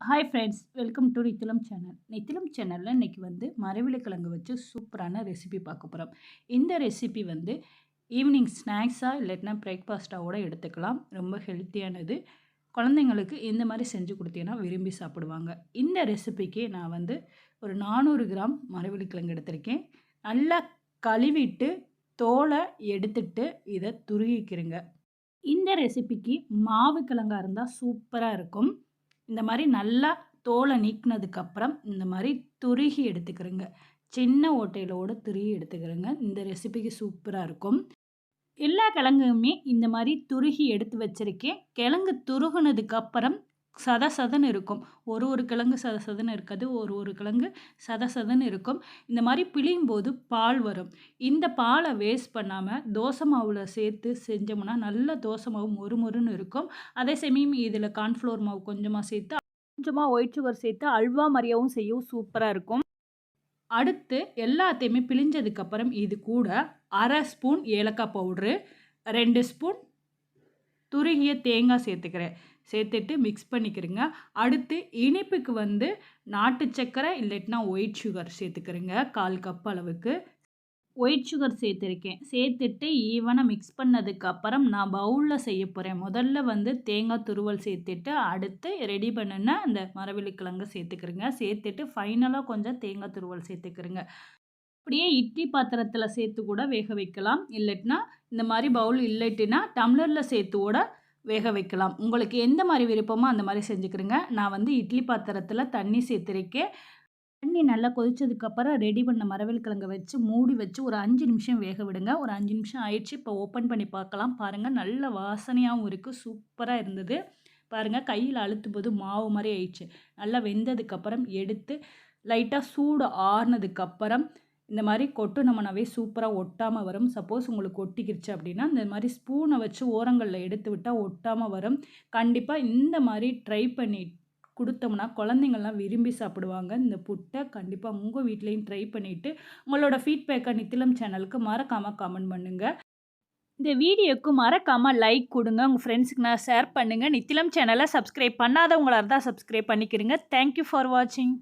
Hi friends welcome to Nithilam channel Nithilam சேனலில் இன்றைக்கி வந்து மரவள்ளிக்கிழங்கு வச்சு சூப்பரான ரெசிபி பார்க்க போகிறோம் இந்த ரெசிபி வந்து ஈவினிங் ஸ்நாக்ஸாக இல்லைன்னா பிரேக்ஃபாஸ்ட்டாக எடுத்துக்கலாம். ரொம்ப ஹெல்த்தியானது குழந்தைங்களுக்கு இந்த மாதிரி செஞ்சு கொடுத்தீங்கன்னா விரும்பி சாப்பிடுவாங்க. இந்த ரெசிபிக்கு நான் வந்து ஒரு நானூறு கிராம் மரவள்ளிக்கிழங்கு எடுத்திருக்கேன். நல்லா கழுவிட்டு தோலை எடுத்துட்டு இதை துருகிக்கிறங்க இந்த ரெசிபிக்கு மாவு கிழங்காக இருந்தால் சூப்பராக இருக்கும். இந்த மாதிரி நல்லா தோலை நீக்கினதுக்கப்புறம் இந்த மாதிரி துருகி எடுத்துக்கிறேங்க. சின்ன ஓட்டையிலோட துருகி எடுத்துக்கிறேங்க. இந்த ரெசிபிக்கு சூப்பராக இருக்கும். எல்லா கிழங்குமே இந்த மாதிரி துருகி எடுத்து வச்சுருக்கேன். கிழங்கு துருகுனதுக்கப்புறம் சத சதன்னு இருக்கும். ஒரு ஒரு கிழங்கு சத சதன்னு இருக்காது. ஒரு ஒரு கிழங்கு சத சதன்னு இருக்கும். இந்த மாதிரி பிழியும் போது பால் வரும். இந்த பாலை வேஸ்ட் பண்ணாமல் தோசை மாவில் சேர்த்து செஞ்சோம்னா நல்ல தோசை மாவு மொறு மொறுன்னு இருக்கும். அதே சமயம் இதில் கார்ன்ஃப்ளோர் மாவு கொஞ்சமாக சேர்த்து கொஞ்சமாக ஒயிட் சுகர் சேர்த்து அல்வா மாதிரியாகவும் செய்யவும் சூப்பராக இருக்கும். அடுத்து எல்லாத்தையுமே பிழிஞ்சதுக்கப்புறம் இது கூட அரை ஸ்பூன் ஏலக்காய் பவுட்ரு ரெண்டு ஸ்பூன் துருகிய தேங்காய் சேர்த்துக்கிறேன். சேர்த்துட்டு மிக்ஸ் பண்ணிக்கிறேங்க. அடுத்து இனிப்புக்கு வந்து நாட்டு சக்கரை இல்லைட்டினா ஒயிட் சுகர் சேர்த்துக்கிறேங்க கால் கப் அளவுக்கு. ஒயிட் சுகர் சேர்த்துருக்கேன். சேர்த்துட்டு ஈவனாக மிக்ஸ் பண்ணதுக்கப்புறம் நான் பவுலில் செய்ய போகிறேன் முதல்ல வந்து தேங்காய் துருவல் சேர்த்துட்டு அடுத்து ரெடி பண்ணுன்னா அந்த மரவள்ளிக்கிழங்கு சேர்த்துக்கிறேங்க. சேர்த்துட்டு ஃபைனலாக கொஞ்சம் தேங்காய் துருவல் சேர்த்துக்கிறேங்க. அப்படியே இட்லி பாத்திரத்தில் சேர்த்து கூட வேக வைக்கலாம். இல்லைட்டினா இந்த மாதிரி பவுல் இல்லைட்டினா டம்ளரில் சேர்த்து கூட வேக வைக்கலாம். உங்களுக்கு எந்த மாதிரி விருப்பமோ அந்த மாதிரி செஞ்சுக்கிறேங்க. நான் வந்து இட்லி பாத்திரத்தில் தண்ணி சேர்த்துருக்கேன் தண்ணி நல்லா கொதிச்சதுக்கப்புறம் ரெடி பண்ண மரவல் கிழங்கை வச்சு மூடி வச்சு ஒரு அஞ்சு நிமிஷம் வேக விடுங்க. ஒரு அஞ்சு நிமிஷம் ஆயிடுச்சு. இப்போ ஓப்பன் பண்ணி பார்க்கலாம். பாருங்கள் நல்ல வாசனையாகவும் இருக்குது சூப்பராக இருந்தது. பாருங்கள் கையில் அழுத்தும் போது மாவு மாதிரி ஆயிடுச்சு. நல்லா வெந்ததுக்கப்புறம் எடுத்து லைட்டாக சூடு ஆறுனதுக்கப்புறம் இந்த மாதிரி கொட்டுனோம்னாவே சூப்பராக ஒட்டாமல் வரும். சப்போஸ் உங்களுக்கு ஒட்டிக்கிடுச்சு அப்படின்னா இந்த மாதிரி ஸ்பூனை வச்சு ஓரங்களில் எடுத்து விட்டால் ஒட்டாமல் வரும். கண்டிப்பாக இந்த மாதிரி ட்ரை பண்ணி கொடுத்தோம்னா குழந்தைங்கள்லாம் விரும்பி சாப்பிடுவாங்க. இந்த புட்டை கண்டிப்பாக உங்கள் வீட்லேயும் ட்ரை பண்ணிவிட்டு உங்களோட ஃபீட்பேக்கை நித்திலம் சேனலுக்கு மறக்காமல் கமெண்ட் பண்ணுங்கள் இந்த வீடியோக்கு மறக்காமல் லைக் கொடுங்க. உங்கள் ஃப்ரெண்ட்ஸுக்கு நான் ஷேர் பண்ணுங்கள் நித்திலம் சேனலை சப்ஸ்கிரைப் பண்ணாதவங்களாக இருந்தால் சப்ஸ்கிரைப் பண்ணிக்கிறீங்க தேங்க்யூ ஃபார் வாட்சிங்